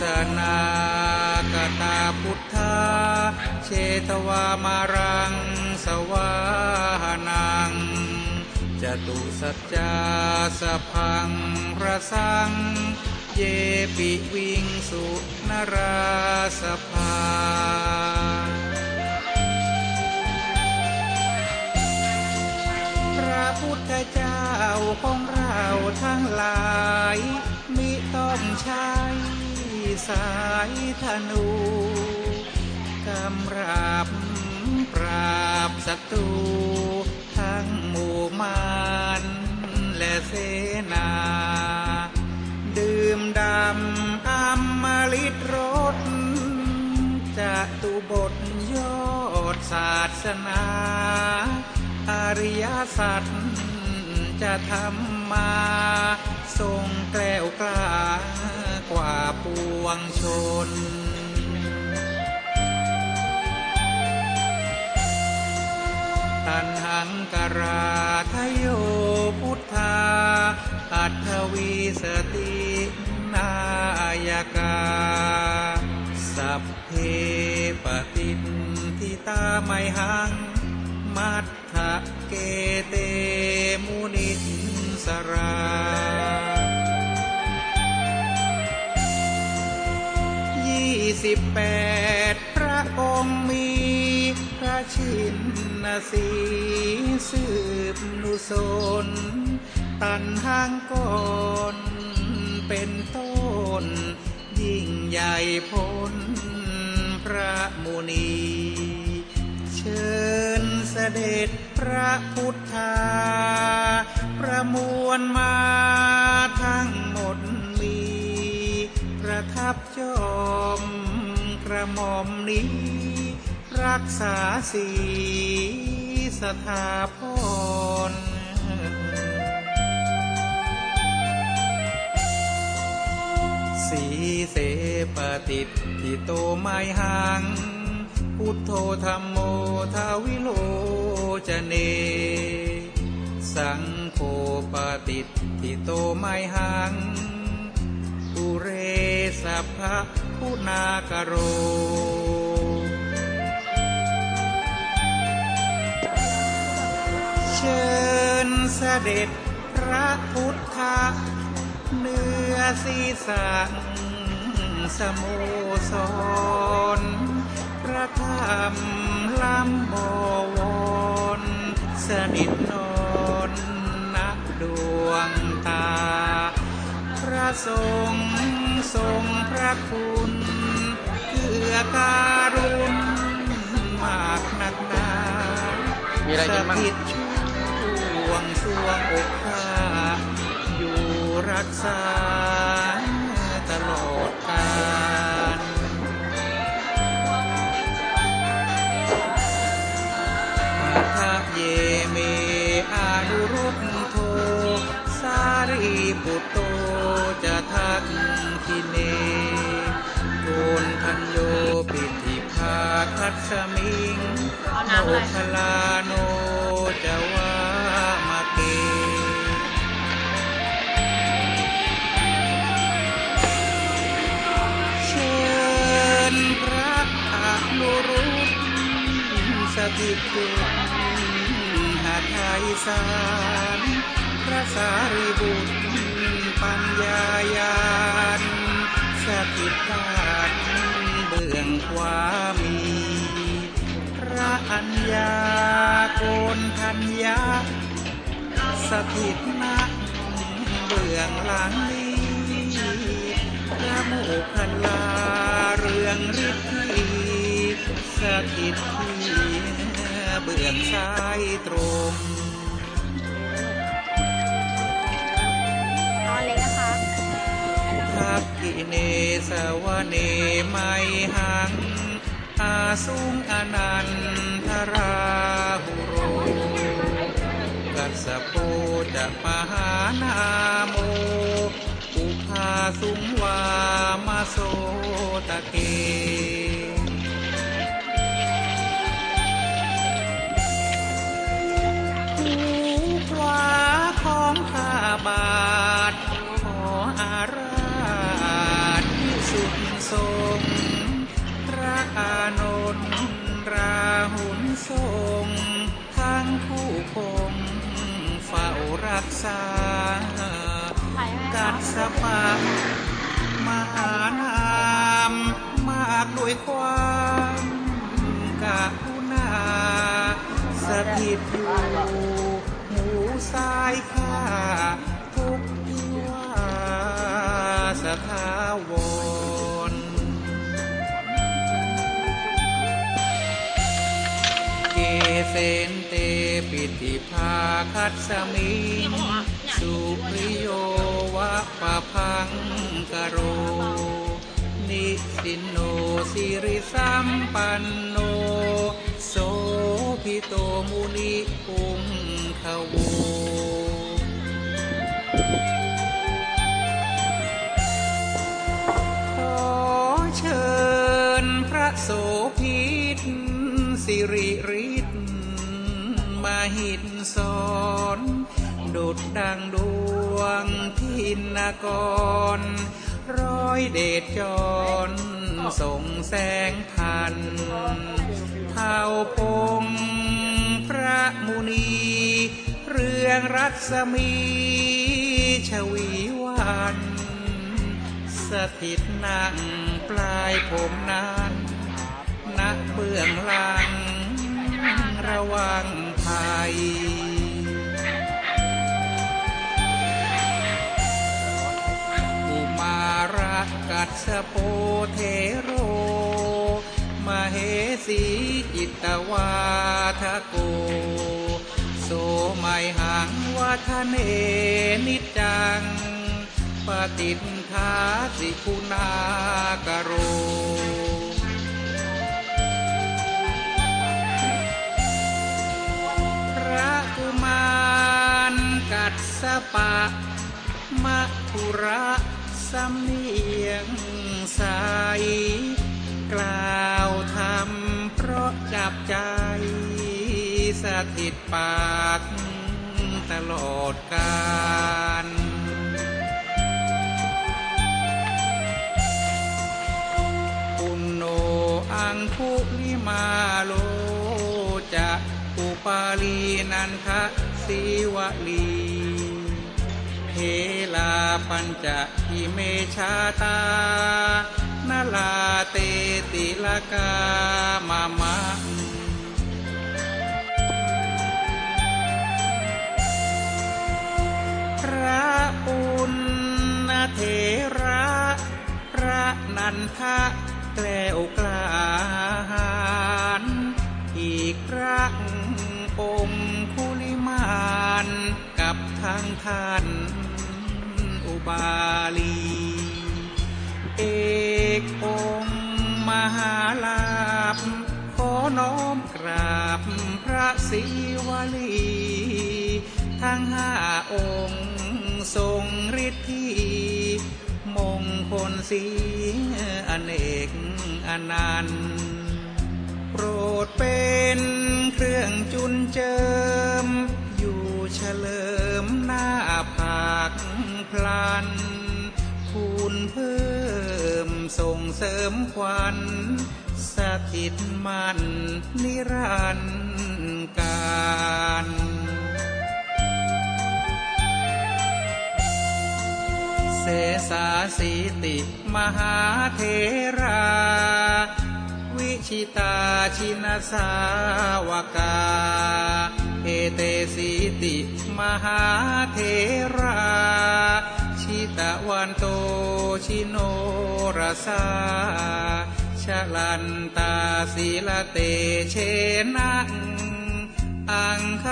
สนากตาพุทธา เชตวามารัง สวานังจตุสัจจาสะพังระสัง เยปิวิงสุนราสภาพระพุทธเจ้าของเราทั้งหลายมิต้องใช้ สายธนูกำราบปราบศัตรูทั้งหมู่มารและเสนา ดื่มดำอมฤตรสจะตุบทยอดศาสนาอริยสัจจะทำมาทรงแกล้วกล้า กว่าปวงชน ตันหังกราทโยพุทธา อัตวีสตินายกา สัพเพปฏินทิตาไมหัง มัทธเกเตมุนิสรา สิบแปดพระองค์มี พระชินสีสืบนุสนตันห้างก่อนเป็นต้น ยิ่งใหญ่พ้นพระมุนี เชิญเสด็จพระพุทธา นี้ รักษาสีสถาพรสีเสปฏิทิโตไมหัง พุทโธธรรมโมทาวิโลจเน สังโฆปฏิทิโตไมหังปุเรสัพพะคุณากโร เชิญเสด็จพระพุทธเนื้อศีรษะสโมสรพระธรรมลำบวรสนิทนอนนักดวงตา พระทรงทรงพระคุณเกื้อการุณมากนักหนามีอะไรกินบ้างสถิตช่ วงช่วงอกข้าอยู่รักษาตลอดกาลมาทะเยเมอานุรุตโท สารีปุตโตจะทักคิเนโกนทันโยปิธิภาคัตสมิงโมคลาโน ถิตจุหาไทยสารพระสารีบุตรปัญญายานสถิตด้านเบื้องขวามีพระอัญญาโกนทัญญาสถิตนักเบื้องหลังนี้พระโมคคัลลาเรืองฤทธี สถิตที่เบื้องซ้ายตรงเอาเล็กนะคะทักกิเนสวเนไมหัง อาสุงอนันทราหุโร กัสสะโปจะปะหานาโม อุภาสุงวามาโส สถิตอยู่หูซ้ายข้าทุกทีว่าสถาวรเกเสนเตปิติภาคัสสมิงสุริโยวะปะพังกโร นิสินโนสิริสัมปันโนิโตมุนิปุงขโวขอเชิญพระโสภิตสิริริตมาหินสอนดุดดังดวงทินกร ร้อยเดชจรส่งแสงพันเท่าพง ระมุนี เรื่องรัศมีชวีวัน สถิตนั่งปลายผมนั้นณเบื้องหลังระวังภัยกุมารกัสสะโปเท สีจิตวาทะโก โสไมหังวัฒเนนิจัง ปฏิทาสิคุณากโรพระกุมารกัดสปะมะทุระสำเนียงใสกลา สถิตปากตลอดกาลปุณโนอังคุลิมาโลจะอุปาลีนันทะสีวลีเทลาปัญจอิเมชาตานาลาเตติลกามามะ นันทะแกล้วกลาหาญอีกครั้งองคุลิมานกับทางท่านอุบาลี เอกองมหาลาภขอน้อมกราบพระศิวลี ทั้งห้าองค์ทรงฤทธิม งคลสีอเนกอนันต์โปรดเป็นเครื่องจุนเจิม อยู่เฉลิมหน้าผากพลันคูณเพิ่มส่งเสริมควันสถิตมันนิรันดร์การ สสาสีติ มหาเทรา วิชิตาชินสาวกา เอเตสีติ มหาเทรา ชิตะวันโตชิโนรสาชลันตาศีลเตเชนะอังค